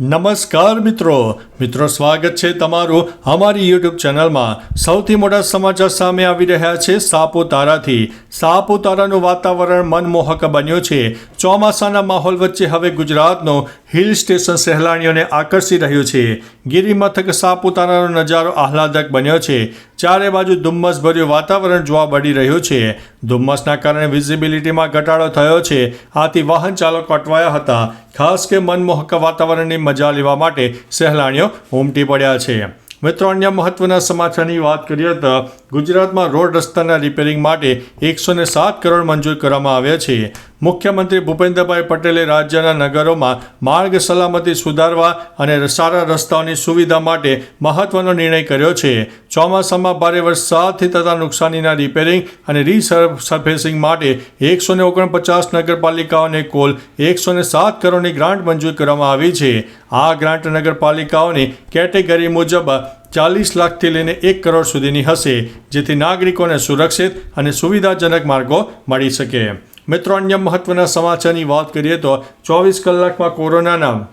નમસ્કાર મિત્રો. મિત્રો, સ્વાગત છે તમારું અમારી યુટ્યુબ ચેનલમાં. સૌથી મોટા સમાચાર સામે આવી રહ્યા છે સાપુતારાથી. સાપુતારાનું વાતાવરણ મનમોહક બન્યું છે. ચોમાસાના માહોલ વચ્ચે હવે ગુજરાતનો હિલ સ્ટેશન સહેલાણીઓને આકર્ષી રહ્યું છે. ગિરિમથક સાપુતારાનો નજારો આહલાદક બન્યો છે. ચારે બાજુ ધુમ્મસભર્યું વાતાવરણ જોવા મળી રહ્યું છે. ધુમ્મસના કારણે વિઝિબિલિટીમાં ઘટાડો થયો છે. આથી વાહન ચાલકો અટવાયા હતા. ખાસ કે મનમોહક વાતાવરણની મજા લેવા માટે સહેલાણીઓ ઉમટી પડ્યા છે. મિત્રો, અન્ય મહત્વના સમાચારની વાત કરીએ તો ગુજરાતમાં રોડ રસ્તાના રિપેરિંગ માટે એકસો ને સાત કરોડ મંજૂર કરવામાં આવ્યા છે. મુખ્યમંત્રી ભૂપેન્દ્રભાઈ પટેલે રાજ્યના નગરોમાં માર્ગ સલામતી સુધારવા અને સારા રસ્તાઓની સુવિધા માટે મહત્વનો નિર્ણય કર્યો છે. ચોમાસામાં ભારે વરસાદથી થતા નુકસાનીના રિપેરિંગ અને રીસર્ફેસિંગ માટે એકસો ને ઓગણપચાસ નગરપાલિકાઓને કુલ એકસો ને સાત કરોડની ગ્રાન્ટ મંજૂર કરવામાં આવી છે. આ ગ્રાન્ટ નગરપાલિકાઓની કેટેગરી મુજબ ચાલીસ લાખથી લઈને એક કરોડ સુધીની હશે, જેથી નાગરિકોને સુરક્ષિત અને સુવિધાજનક માર્ગો મળી શકે. મિત્રો, અન્ય મહત્વના સમાચારની વાત કરીએ તો ચોવીસ કલાકમાં કોરોનાના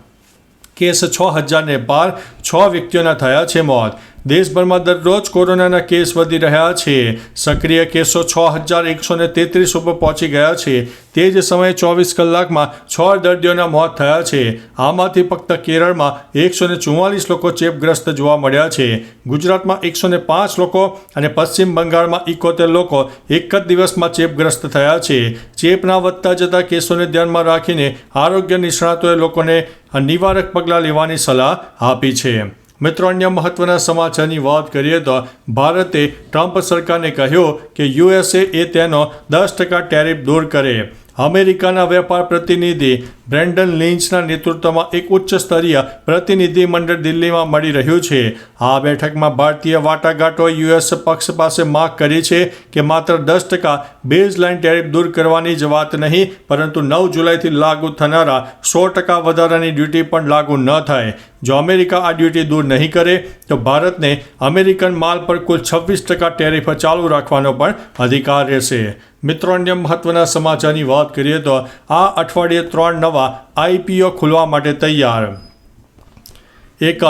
કેસ છ હજારને પાર છ વ્યક્તિઓના થયા છે મોત. દેશભરમાં દરરોજ કોરોનાના કેસ વધી રહ્યા છે. સક્રિય કેસો છ હજાર એકસો ને તેત્રીસ ઉપર પહોંચી ગયા છે. તે જ સમયે ચોવીસ કલાકમાં છ દર્દીઓના મોત થયા છે. આમાંથી ફક્ત કેરળમાં એકસો ને ચુમ્માલીસ લોકો ચેપગ્રસ્ત જોવા મળ્યા છે. ગુજરાતમાં એકસો ને પાંચ લોકો અને પશ્ચિમ બંગાળમાં ઇકોતેર લોકો એક જ દિવસમાં ચેપગ્રસ્ત થયા છે. ચેપના વધતા જતા કેસોને ધ્યાનમાં રાખીને આરોગ્ય નિષ્ણાતોએ લોકોને નિવારક પગલાં લેવાની સલાહ આપી છે. મિત્રો, અન્ય મહત્વના સમાચારની વાત કરીએ તો ભારતે ટ્રમ્પ સરકારને કહ્યું કે યુએસએ એ તેનો દસ ટકા ટેરિફ દૂર કરે. અમેરિકાના વેપાર પ્રતિનિધિ બ્રેન્ડન લિન્ચના નેતૃત્વમાં એક ઉચ્ચ સ્તરીય પ્રતિનિધિમંડળ દિલ્હીમાં મળી રહ્યું છે. આ બેઠકમાં ભારતીય વાટાઘાટોએ યુએસ પક્ષ પાસે માગ કરી છે કે માત્ર દસ ટકા બેઝ લાઇન ટેરિફ દૂર કરવાની જ વાત નહીં, પરંતુ નવ જુલાઈથી લાગુ થનારા સો ટકા વધારાની ડ્યુટી પણ લાગુ ન થાય. જો અમેરિકા આ ડ્યુટી દૂર નહીં કરે, તો ભારતને અમેરિકન માલ પર કુલ છવ્વીસ ટકા ટેરિફ ચાલુ રાખવાનો પણ અધિકાર રહેશે. મિત્રો, અન્ય મહત્વના સમાચારની વાત કરીએ તો આ અઠવાડિયે ત્રણ નવા આઈપીઓ ખુલવા માટે તૈયાર. એક,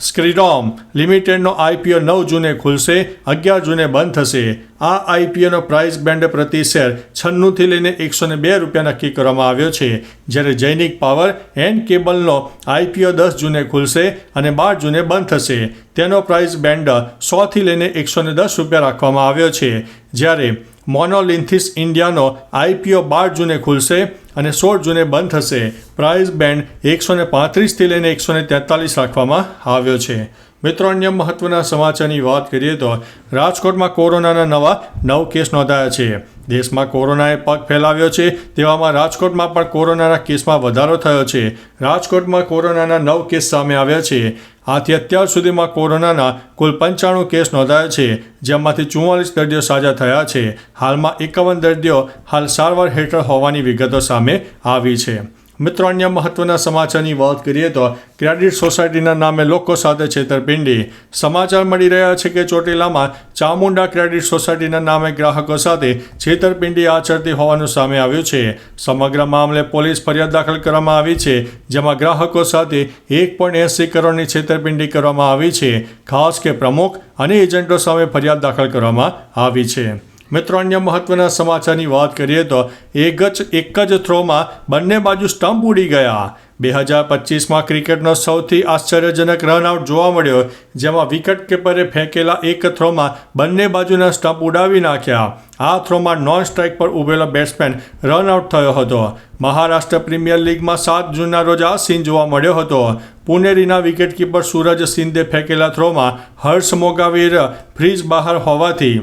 સ્ક્રીડોમ લિમિટેડનો આઈપીઓ નવ જૂને ખુલશે, અગિયાર જૂને બંધ થશે. આ આઈપીઓનો પ્રાઇસ બેન્ડ પ્રતિ શેર છન્નુંથી લઈને એકસો બે રૂપિયા નક્કી કરવામાં આવ્યો છે, જ્યારે જૈનિક પાવર એન્ડ કેબલનો આઈપીઓ દસ જૂને ખુલશે અને બાર જૂને બંધ થશે. તેનો પ્રાઇસ બેન્ડ સોથી લઈને એકસો ને દસ રૂપિયા રાખવામાં આવ્યો છે. જ્યારે મોનોલિન્થિસ ઇન્ડિયાનો આઈપીઓ બાર જૂને ખુલશે અને સોળ જૂને બંધ થશે. પ્રાઇસ બેન્ડ એકસો ને પાંત્રીસથી લઈને એકસો ને તેતાલીસ રાખવામાં આવ્યો છે. મિત્રો, અન્ય મહત્વના સમાચારની વાત કરીએ તો રાજકોટમાં કોરોનાના નવા નવ કેસ નોંધાયા છે. દેશમાં કોરોનાએ પગ ફેલાવ્યો છે તેવામાં રાજકોટમાં પણ કોરોનાના કેસમાં વધારો થયો છે. રાજકોટમાં કોરોનાના નવ કેસ સામે આવ્યા છે. આથી અત્યાર સુધીમાં કોરોનાના કુલ પંચાણું કેસ નોંધાયા છે, જેમાંથી ચુમ્માલીસ દર્દીઓ સાજા થયા છે. હાલમાં એકાવન દર્દીઓ હાલ સારવાર હેઠળ હોવાની વિગતો સામે આવી છે. મિત્રો, અન્ય મહત્વના સમાચારની વાત કરીએ તો ક્રેડિટ સોસાયટીના નામે લોકો સાથે છેતરપિંડી. સમાચાર મળી રહ્યા છે કે ચોટીલામાં ચામુંડા ક્રેડિટ સોસાયટીના નામે ગ્રાહકો સાથે છેતરપિંડી આચરતી હોવાનું સામે આવ્યું છે. સમગ્ર મામલે પોલીસ ફરિયાદ દાખલ કરવામાં આવી છે, જેમાં ગ્રાહકો સાથે એક પોઈન્ટ એંસી કરોડની છેતરપિંડી કરવામાં આવી છે. ખાસ કે પ્રમુખ અને એજન્ટો સામે ફરિયાદ દાખલ કરવામાં આવી છે. મિત્રો, અન્ય મહત્વના સમાચારની વાત કરીએ તો એક જ એક જ થ્રોમાં બંને બાજુ સ્ટમ્પ ઉડી ગયા. બે હજાર પચીસમાં ક્રિકેટનો સૌથી આશ્ચર્યજનક રનઆઉટ જોવા મળ્યો, જેમાં વિકેટ કીપરે ફેંકેલા એક થ્રોમાં બંને બાજુના સ્ટમ્પ ઉડાવી નાખ્યા. આ થ્રોમાં નોન સ્ટ્રાઇક પર ઉભેલો બેટ્સમેન રનઆઉટ થયો હતો. મહારાષ્ટ્ર પ્રીમિયર લીગમાં સાત જૂનના રોજ આ સીન જોવા મળ્યો હતો. પુનેરીના વિકેટકીપર સૂરજ સિંધે ફેંકેલા થ્રોમાં હર્ષ મોગાવીર ફ્રીજ બહાર હોવાથી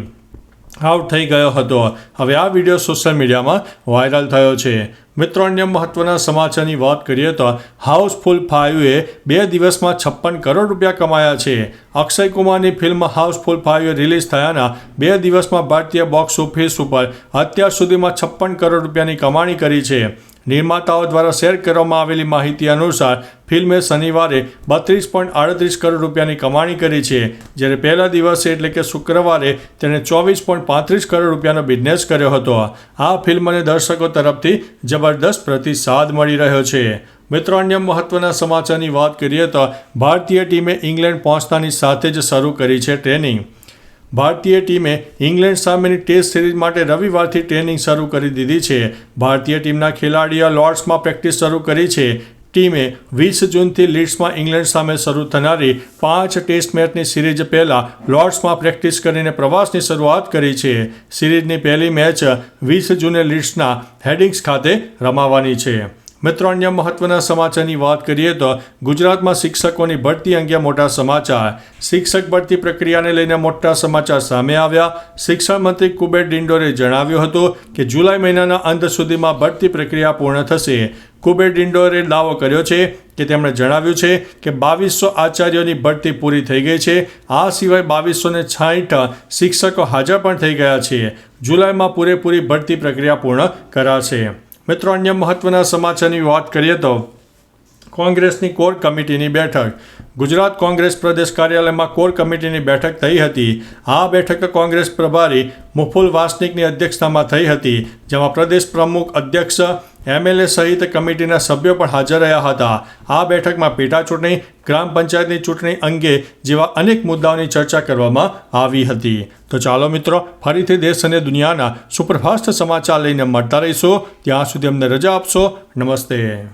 આઉટ થઈ ગયો હતો. હવે આ વીડિયો સોશિયલ મીડિયામાં વાયરલ થયો છે. મિત્રો, અન્ય મહત્વના સમાચારની વાત કરીએ તો હાઉસફુલ ફાઇવે બે દિવસમાં છપ્પન કરોડ રૂપિયા કમાયા છે. અક્ષય કુમારની ફિલ્મ હાઉસફુલ ફાઇવે રિલીઝ થયાના બે દિવસમાં ભારતીય બોક્સ ઓફિસ ઉપર અત્યાર સુધીમાં છપ્પન કરોડ રૂપિયાની કમાણી કરી છે. નિર્માતાઓ દ્વારા શેર કરવામાં આવેલી માહિતી અનુસાર ફિલ્મે શનિવારે બત્રીસ પોઈન્ટ આડત્રીસ કરોડ રૂપિયાની કમાણી કરી છે, જ્યારે પહેલા દિવસે એટલે કે શુક્રવારે તેણે ચોવીસ પોઈન્ટ પાંત્રીસ કરોડ રૂપિયાનો બિઝનેસ કર્યો હતો. આ ફિલ્મને દર્શકો તરફથી જબરદસ્ત પ્રતિસાદ મળી રહ્યો છે. મિત્રો, અન્ય મહત્વના સમાચારની વાત કરીએ તો ભારતીય ટીમે ઇંગ્લેન્ડ પહોંચતાની સાથે જ શરૂ કરી છે ટ્રેનિંગ. ભારતીય ટીમે ઇંગ્લેન્ડ સામેની ટેસ્ટ સિરીઝ માટે રવિવારથી ટ્રેનિંગ શરૂ કરી દીધી છે. ભારતીય ટીમના ખેલાડીઓ લોર્ડ્સમાં પ્રેક્ટિસ શરૂ કરી છે. ટીમે વીસ જૂનથી લીડ્સમાં ઇંગ્લેન્ડ સામે શરૂ થનારી પાંચ ટેસ્ટ મેચની સિરીઝ પહેલાં લોર્ડ્સમાં પ્રેક્ટિસ કરીને પ્રવાસની શરૂઆત કરી છે. સિરીઝની પહેલી મેચ વીસ જૂને લીડ્સના હેડિંગ્સ ખાતે રમાવાની છે. મિત્રો, અન્ય મહત્વના સમાચારની વાત કરીએ તો ગુજરાતમાં શિક્ષકોની ભરતી અંગે મોટા સમાચાર. શિક્ષક ભરતી પ્રક્રિયાને લઈને મોટા સમાચાર સામે આવ્યા. શિક્ષણ મંત્રી કુબેર ડિંડોરે જણાવ્યું હતું કે જુલાઈ મહિનાના અંત સુધીમાં ભરતી પ્રક્રિયા પૂર્ણ થશે. કુબેર ડિંડોરે દાવો કર્યો છે કે તેમણે જણાવ્યું છે કે બાવીસો આચાર્યોની ભરતી પૂરી થઈ ગઈ છે. આ સિવાય બાવીસો ને શિક્ષકો હાજર પણ થઈ ગયા છે. જુલાઈમાં પૂરેપૂરી ભરતી પ્રક્રિયા પૂર્ણ કરાશે. મિત્રો, અન્ય મહત્વના સમાચારની વાત કરીએ તો કોંગ્રેસની કોર કમિટીની બેઠક. ગુજરાત કોંગ્રેસ પ્રદેશ કાર્યાલયમાં કોર કમિટીની બેઠક થઈ હતી. આ બેઠક કોંગ્રેસ પ્રભારી મુફુલ વાસનિકની અધ્યક્ષતામાં થઈ હતી, જેમાં પ્રદેશ પ્રમુખ અધ્યક્ષ એમએલએ સહિત કમિટીના સભ્યો પણ હાજર રહ્યા હતા. આ બેઠકમાં પેટા ચૂંટણી, ગ્રામ પંચાયતની ચૂંટણી અંગે જેવા અનેક મુદ્દાઓની ચર્ચા કરવામાં આવી હતી. તો ચાલો મિત્રો, ફરીથી દેશ અને દુનિયાના સુપરફાસ્ટ સમાચાર લઈને મળતા રહીશું. ત્યાં સુધી અમને રજા આપશો. નમસ્તે.